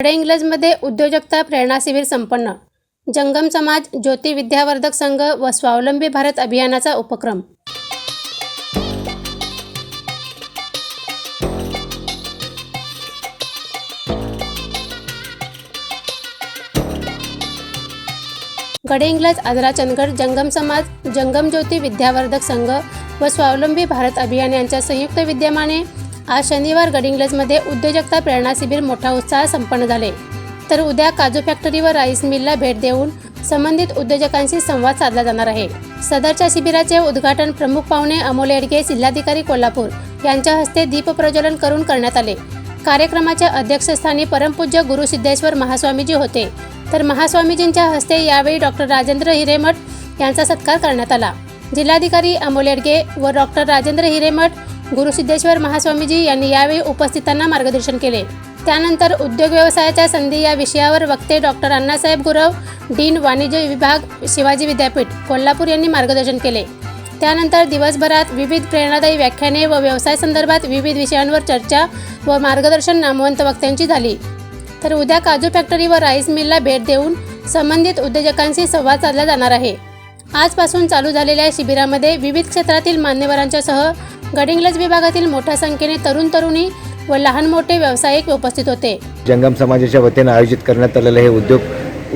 कडे इंग्लजमध्ये उद्योजकता प्रेरणा शिबिर संपन्न. जंगम समाज ज्योती विद्यावर्धक संघ व स्वावलंबी भारत अभियानाचा उपक्रम. गडे इंग्लज आजरा चंदगड जंगम समाज जंगम ज्योती विद्यावर्धक संघ व स्वावलंबी भारत अभियान यांच्या संयुक्त विद्यमाने आज शनिवार गडिंग्लजमध्ये उद्योजकता प्रेरणा शिबिर मोठा उत्साह संपन्न झाले. तर उद्या काजू फॅक्टरी व राईस मिलला भेट देऊन संबंधित उद्योजकांशी संवाद साधला जाणार आहे. सदरच्या शिबिराचे उद्घाटन प्रमुख पाहुणे अमोल येडगे जिल्हाधिकारी कोल्हापूर यांच्या हस्ते दीपप्रज्वलन करून करण्यात आले. कार्यक्रमाच्या अध्यक्षस्थानी परमपूज्य गुरु सिद्धेश्वर महास्वामीजी होते. तर महास्वामीजींच्या हस्ते यावेळी डॉक्टर राजेंद्र हिरेमठ यांचा सत्कार करण्यात आला. जिल्हाधिकारी अमोल येडगे व डॉक्टर राजेंद्र हिरेमठ गुरुसिद्धेश्वर महास्वामीजी यांनी यावेळी उपस्थितांना मार्गदर्शन केले. त्यानंतर उद्योग व्यवसायाच्या संधी या विषयावर वक्ते डॉक्टर अण्णासाहेब गुरव डीन वाणिज्य विभाग शिवाजी विद्यापीठ कोल्हापूर यांनी मार्गदर्शन केले. त्यानंतर दिवसभरात विविध प्रेरणादायी व्याख्याने व व्यवसाय संदर्भात विविध विषयांवर चर्चा व मार्गदर्शन नामवंत वक्त्यांची झाली. तर उद्या काजू फॅक्टरी व राईस मिलला भेट देऊन संबंधित उद्योजकांशी संवाद साधला जाणार आहे. आजपासून चालू झालेल्या शिबिरामध्ये विविध क्षेत्रातील मान्यवरांच्यासह गडिंग्लज विभागातील मोठ्या संख्येने तरुण तरुणी व लहान मोठे व्यावसायिक उपस्थित होते. जंगम समाजाच्या वतीनं आयोजित करण्यात आलेलं हे उद्योग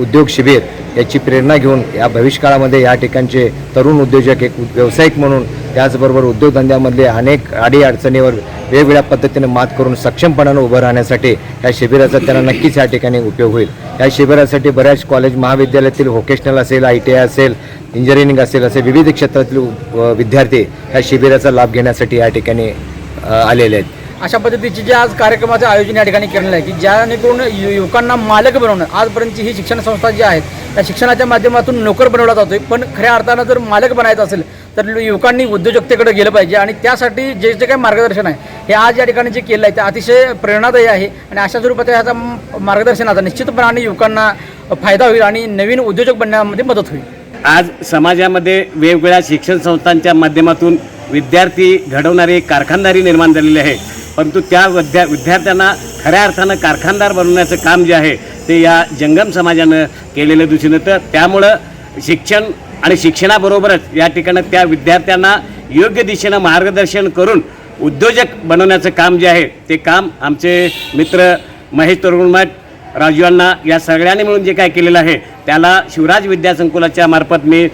उद्योग शिबिर याची प्रेरणा घेऊन या भविष्यकाळामध्ये या ठिकाणचे तरुण उद्योजक एक व्यावसायिक म्हणून त्याचबरोबर उद्योगधंद्यामधले अनेक अडी अडचणीवर वेगवेगळ्या पद्धतीने मात करून सक्षमपणानं उभं राहण्यासाठी या शिबिराचा त्यांना नक्कीच या ठिकाणी उपयोग होईल. या शिबिरासाठी बऱ्याच कॉलेज महाविद्यालयातील व्होकेशनल असेल आय टी आय असेल इंजिनिअरिंग असेल असे विविध क्षेत्रातील विद्यार्थी या शिबिराचा लाभ घेण्यासाठी या ठिकाणी आलेले आहेत. अशा पद्धतीचे जे आज कार्यक्रमाचं आयोजन या ठिकाणी केलेलं आहे की जेणेकरून यु युवकांना मालक बनवणं आजपर्यंतची ही शिक्षण संस्था जी आहेत त्या शिक्षणाच्या माध्यमातून नोकर बनवला जातोय. पण खऱ्या अर्थानं जर मालक बनायचं असेल तर युवकांनी उद्योजकतेकडे गेलं पाहिजे आणि त्यासाठी जे जे काही मार्गदर्शन आहे हे आज या ठिकाणी जे केलं आहे ते अतिशय प्रेरणादायी आहे आणि अशा स्वरूपाच्या ह्याचा मार्गदर्शनाचा निश्चितपणाने युवकांना फायदा होईल आणि नवीन उद्योजक बनण्यामध्ये मदत होईल. आज समाजामध्ये वेगवेगळ्या शिक्षण संस्थांच्या माध्यमातून विद्यार्थी घडवणारे कारखानदारी निर्माण झालेले आहे. परंतु त्या विद्या विद्यार्थ्यांना खऱ्या अर्थानं कारखानदार बनवण्याचं काम जे आहे ते या जंगम समाजानं केलेलं दिसून येतं त्यामुळं शिक्षण आणि शिक्षणाबरोबरच या ठिकाणी त्या विद्यार्थ्यांना योग्य दिशेनं मार्गदर्शन करून उद्योजक बनवण्याचं काम जे आहे ते काम आमचे मित्र महेश तरुणमठ राजू अण्णा या सगळ्यांनी मिळून जे काय केलेलं आहे त्याला शिवराज विद्यासंकुलाच्या मार्फत मी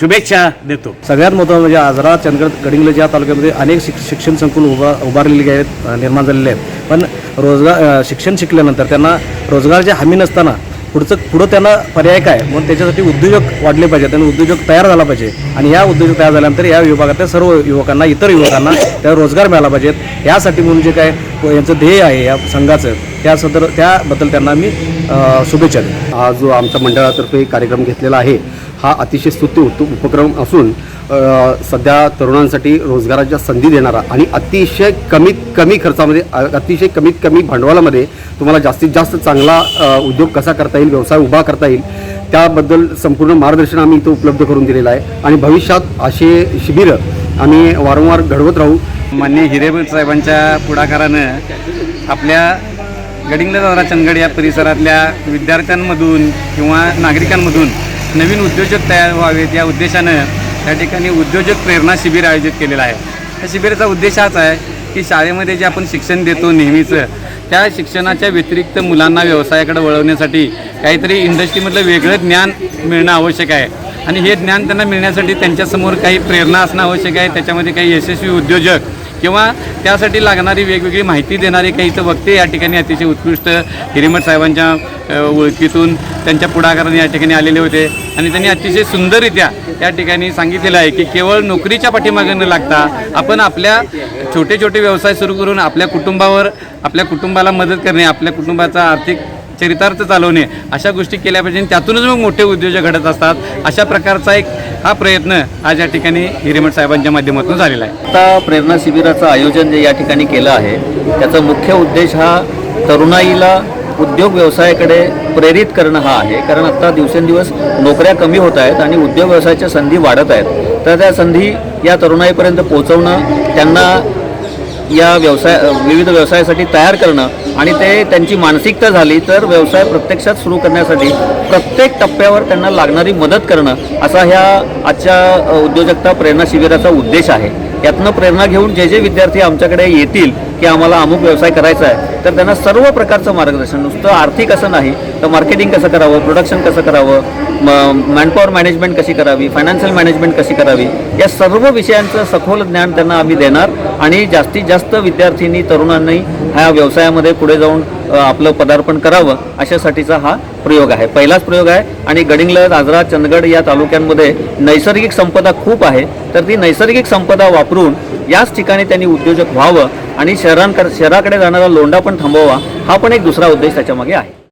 शुभेच्छा देतो. सगळ्यात महत्त्वाचं म्हणजे आजरा चंदगड गडिंग्लज या तालुक्यामध्ये अनेक शिक शिक्षण संकुल उभा उभारलेले आहेत निर्माण झालेले आहेत. पण रोजगार शिक्षण शिकल्यानंतर त्यांना रोजगारची हमी नसताना पुढचं पुढं त्यांना पर्याय काय? म्हणून त्याच्यासाठी उद्योजक वाढले पाहिजेत त्यांना उद्योजक तयार झाला पाहिजे. आणि या उद्योजक तयार झाल्यानंतर या विभागातल्या सर्व युवकांना इतर युवकांना त्या रोजगार मिळाला पाहिजेत. यासाठी म्हणून जे काय यांचं ध्येय आहे या संघाचं त्या सदर त्याबद्दल त्यांना मी शुभेच्छा देतो. हा जो आमच्या मंडळातर्फे कार्यक्रम घेतलेला आहे. हा अतिशय स्तुत्य उत उपक्रम असून सध्या तरुणांसाठी रोजगाराच्या संधी देणारा आणि अतिशय कमीत कमी खर्चामध्ये अतिशय कमीत कमी भांडवलामध्ये तुम्हाला जास्तीत जास्त चांगला उद्योग कसा करता येईल व्यवसाय उभा करता येईल त्याबद्दल संपूर्ण मार्गदर्शन आम्ही इथं उपलब्ध करून दिलेलं आहे. आणि भविष्यात असे शिबिरं आम्ही वारंवार घडवत राहू. मान्य हिरेमठ साहेबांच्या पुढाकारानं आपल्या गडिंगलदारा चंदगड या परिसरातल्या विद्यार्थ्यांमधून किंवा नागरिकांमधून नवीन उद्योजक तयार व्हावेत या उद्देशानं त्या ठिकाणी उद्योजक प्रेरणा शिबिर आयोजित केलेलं आहे. या शिबिराचा उद्देश हाच आहे की शाळेमध्ये जे आपण शिक्षण देतो नेहमीचं त्या शिक्षणाच्या व्यतिरिक्त मुलांना व्यवसायाकडे वळवण्यासाठी काहीतरी इंडस्ट्रीमधलं वेगळं ज्ञान मिळणं आवश्यक आहे. आणि हे ज्ञान त्यांना मिळण्यासाठी त्यांच्यासमोर काही प्रेरणा असणं आवश्यक आहे. त्याच्यामध्ये काही यशस्वी उद्योजक किंवा त्यासाठी लागणारी वेगवेगळी माहिती देणारे काही इथं वक्ते या ठिकाणी अतिशय उत्कृष्ट हिरेमठ साहेबांच्या ओळखीतून त्यांच्या पुढाकाराने या ठिकाणी आलेले होते. आणि त्यांनी अतिशय सुंदररित्या या ठिकाणी सांगितलेलं आहे की केवळ नोकरीच्या पाठीमागे न लागता आपण आपल्या छोटे छोटे व्यवसाय सुरू करून आपल्या कुटुंबावर आपल्या कुटुंबाला मदत करणे आपल्या कुटुंबाचा आर्थिक चरितार्थ चालवणे अशा गोष्टी केल्या पाहिजे. आणि त्यातूनच मग मोठे उद्योजक घडत असतात. अशा प्रकारचा एक हा प्रयत्न आज या ठिकाणी हिरेमठ साहेबांच्या माध्यमातून झालेला आहे. आता प्रेरणा शिबिराचं आयोजन जे या ठिकाणी केलं आहे त्याचा मुख्य उद्देश हा तरुणाईला उद्योग व्यवसायाकडे प्रेरित करणं हा आहे. कारण आत्ता दिवसेंदिवस नोकऱ्या कमी होत आहेत आणि उद्योग व्यवसायाच्या संधी वाढत आहेत. तर त्या संधी या तरुणाईपर्यंत पोहोचवणं त्यांना या व्यवसाय विविध व्यवसायासाठी तयार करणं आणि ते त्यांची मानसिकता झाली तर व्यवसाय प्रत्यक्षात सुरू करण्यासाठी प्रत्येक टप्प्यावर त्यांना लागणारी मदत करणं असा ह्या आजच्या उद्योजकता प्रेरणा शिबिराचा उद्देश आहे. यातनं प्रेरणा घेऊन जे जे विद्यार्थी आमच्याकडे येतील की आम्हाला अमुक व्यवसाय करायचा आहे तर त्यांना सर्व प्रकारचं मार्गदर्शन. नुसतं आर्थिक असं नाही तर मार्केटिंग कसं करावं प्रोडक्शन कसं करावं म मॅनपॉवर मॅनेजमेंट कशी करावी फायनान्शियल मॅनेजमेंट कशी करावी या सर्व विषयांचं सखोल ज्ञान त्यांना आम्ही देणार आणि जास्तीत जास्त विद्यार्थ्यांनी तरुणांनी ह्या व्यवसायामध्ये पुढे जाऊन आपलं पदार्पण करावं अशासाठीचा हा प्रयोग आहे. पहिलाच प्रयोग आहे आणि गडिंगलज आजरा चंदगड या तालुक्यांमध्ये नैसर्गिक संपदा खूप आहे. तर ती नैसर्गिक संपदा वापरून याच ठिकाणी त्यांनी उद्योजक व्हावं आणि शहरांकर शहराकडे जाणारा लोंढा पण थांबवावा हा पण एक दुसरा उद्देश त्याच्यामागे आहे.